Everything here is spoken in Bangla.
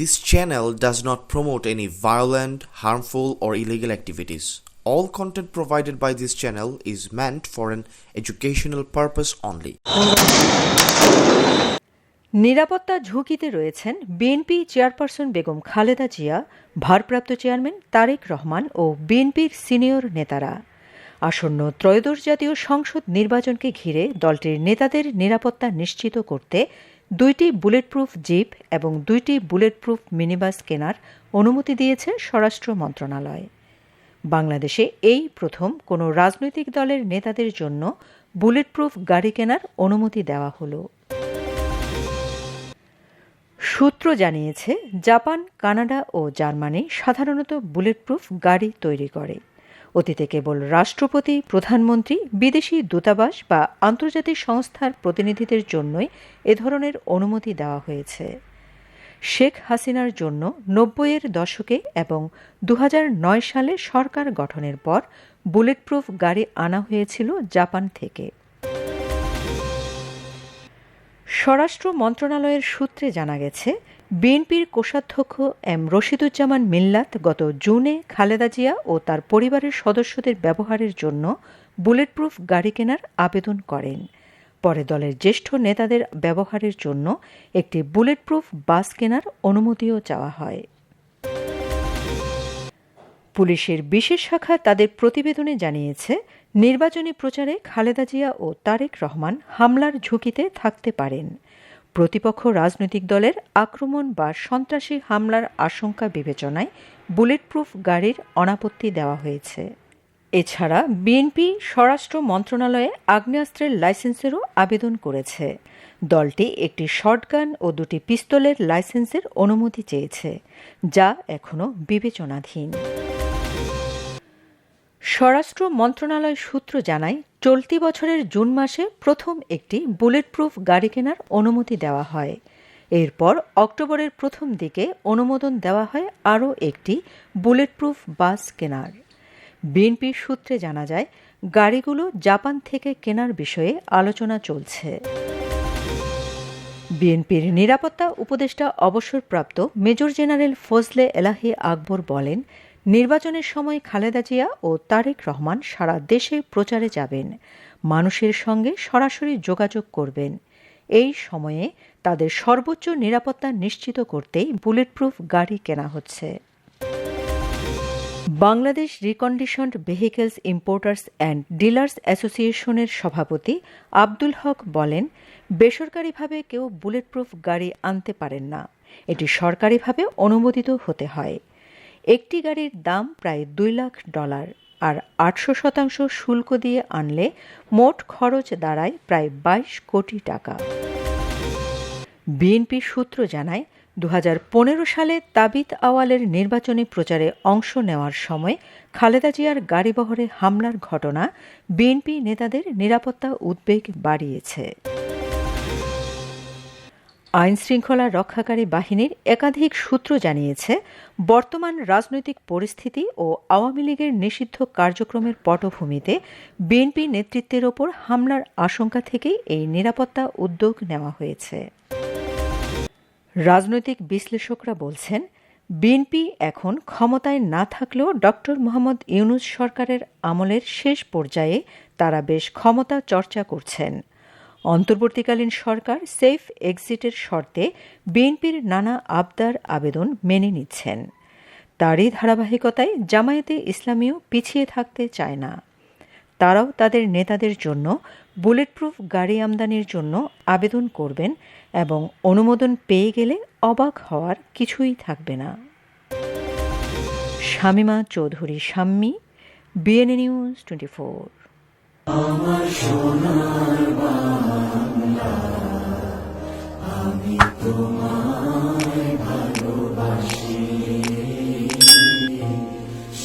This channel does not promote any violent, harmful, or illegal activities. All content provided by this channel is meant for an educational purpose only. নিরাপত্তা ঝুঁকিতে রয়েছেন বিএনপি চেয়ারপারসন বেগম খালেদা জিয়া ভারপ্রাপ্ত চেয়ারম্যান তারেক রহমান ও বিএনপির সিনিয়র নেতারা আসন্ন ত্রয়োদশ জাতীয় সংসদ নির্বাচনকে ঘিরে দলটির নেতাদের নিরাপত্তা নিশ্চিত করতে দুইটি বুলেটপ্রুফ জিপ এবং দুইটি বুলেটপ্রুফ মিনিবাস কেনার অনুমতি দিয়েছে স্বরাষ্ট্র মন্ত্রণালয়। বাংলাদেশে এই প্রথম কোনো রাজনৈতিক দলের নেতাদের জন্য বুলেটপ্রুফ গাড়ি কেনার অনুমতি দেওয়া হলো। সূত্র জানিয়েছে, জাপান, কানাডা ও জার্মানি সাধারণত বুলেটপ্রুফ গাড়ি তৈরি করে। অতীতে কেবল রাষ্ট্রপতি, প্রধানমন্ত্রী, বিদেশি দূতাবাস বা আন্তর্জাতিক সংস্থার প্রতিনিধিদের জন্যই এ ধরনের অনুমতি দেওয়া হয়েছে। শেখ হাসিনার জন্য নব্বইয়ের দশকে এবং দু হাজার নয় সালে সরকার গঠনের পর বুলেটপ্রুফ গাড়ি আনা হয়েছিল জাপান থেকে। স্বরাষ্ট্র মন্ত্রণালয়ের সূত্রে জানা গেছে, বিএনপির কোষাধ্যক্ষ এম রশিদুজ্জামান মিল্লাত গত জুনে খালেদা জিয়া ও তার পরিবারের সদস্যদের ব্যবহারের জন্য বুলেটপ্রুফ গাড়ি কেনার আবেদন করেন। পরে দলের জ্যেষ্ঠ নেতাদের ব্যবহারের জন্য একটি বুলেটপ্রুফ বাস কেনার অনুমতিও চাওয়া হয়। পুলিশের বিশেষ শাখা তাদের প্রতিবেদনে জানিয়েছে নির্বাচনী প্রচারে খালেদা জিয়া ও তারেক রহমান হামলার ঝুঁকিতে থাকতে পারেন। প্রতিপক্ষ রাজনৈতিক দলের আক্রমণ বা সন্ত্রাসী হামলার আশঙ্কা বিবেচনায় বুলেটপ্রুফ গাড়ির অনাপত্তি দেওয়া হয়েছে। এছাড়া বিএনপি স্বরাষ্ট্র মন্ত্রণালয়ে আগ্নেয়াস্ত্রের লাইসেন্সেরও আবেদন করেছে। দলটি একটি শটগান ও দুটি পিস্তলের লাইসেন্সের অনুমতি চেয়েছে, যা এখনও বিবেচনাধীন। স্বরাষ্ট্র মন্ত্রণালয় সূত্র জানায়, চলতি বছরের জুন মাসে প্রথম একটি বুলেটপ্রুফ গাড়ি কেনার অনুমতি দেওয়া হয়। এরপর অক্টোবরের প্রথম দিকে অনুমোদন দেওয়া হয় আরও একটি বুলেটপ্রুফ বাস কেনার। বিএনপির সূত্রে জানা যায়, গাড়িগুলো জাপান থেকে কেনার বিষয়ে আলোচনা চলছে। বিএনপির নিরাপত্তা উপদেষ্টা অবসরপ্রাপ্ত মেজর জেনারেল ফজলে এলাহি আকবর বলেন নির্বাচনের সময় খালেদা জিয়া ও তারেক রহমান সারা দেশে প্রচারে যাবেন। মানুষের সঙ্গে সরাসরি যোগাযোগ করবেন। এই সময়ে তাদের সর্বোচ্চ নিরাপত্তা নিশ্চিত করতেই বুলেটপ্রুফ গাড়ি কেনা হচ্ছে। Bangladesh reconditioned vehicles importers and dealers অ্যাসোসিয়েশনের সভাপতি আব্দুল হক বলেন, বেসরকারিভাবে কেউ বুলেটপ্রুফ গাড়ি আনতে পারেন না। এটি সরকারিভাবে অনুমোদিত হতে হয়। একটি গাড়ির দাম প্রায় দুই লাখ ডলার আর আটশো শতাংশ শুল্ক দিয়ে আনলে মোট খরচ দাঁড়ায় প্রায় বাইশ কোটি টাকা। বিএনপি সূত্র জানায় দু হাজার পনেরো সালে তাবিত আওয়ালের নির্বাচনী প্রচারে অংশ নেওয়ার সময় খালেদা জিয়ার গাড়িবহরে হামলার ঘটনা বিএনপি নেতাদের নিরাপত্তা উদ্বেগ বাড়িয়েছে। আইন শৃঙ্খলা রক্ষাকারী বাহিনীর একাধিক সূত্র জানিয়েছে, বর্তমান রাজনৈতিক পরিস্থিতি ও আওয়ামী লীগের নিষিদ্ধ কার্যক্রমের পটভূমিতে বিএনপি নেতৃত্বের ওপর হামলার আশঙ্কা থেকেই এই নিরাপত্তা উদ্যোগ নেওয়া হয়েছে। রাজনৈতিক বিশ্লেষকরা বলছেন, বিএনপি এখন ক্ষমতায় না থাকলেও ডক্টর মোহাম্মদ ইউনুস সরকারের আমলের শেষ পর্যায়ে তারা বেশ ক্ষমতা চর্চা করছেন। অন্তর্বর্তীকালীন সরকার সেফ এক্সিটের শর্তে বিএনপির নানা আবদার আবেদন মেনে নিচ্ছেন। তারই ধারাবাহিকতায় জামায়াতে ইসলামীও পিছিয়ে থাকতে চায় না। তারাও তাদের নেতাদের জন্য বুলেটপ্রুফ গাড়ি আমদানির জন্য আবেদন করবেন এবং অনুমোদন পেয়ে গেলে অবাক হওয়ার কিছুই থাকবে না। Shamima Chowdhury, Shammi BNA news twenty four আমার সোনার বাংলা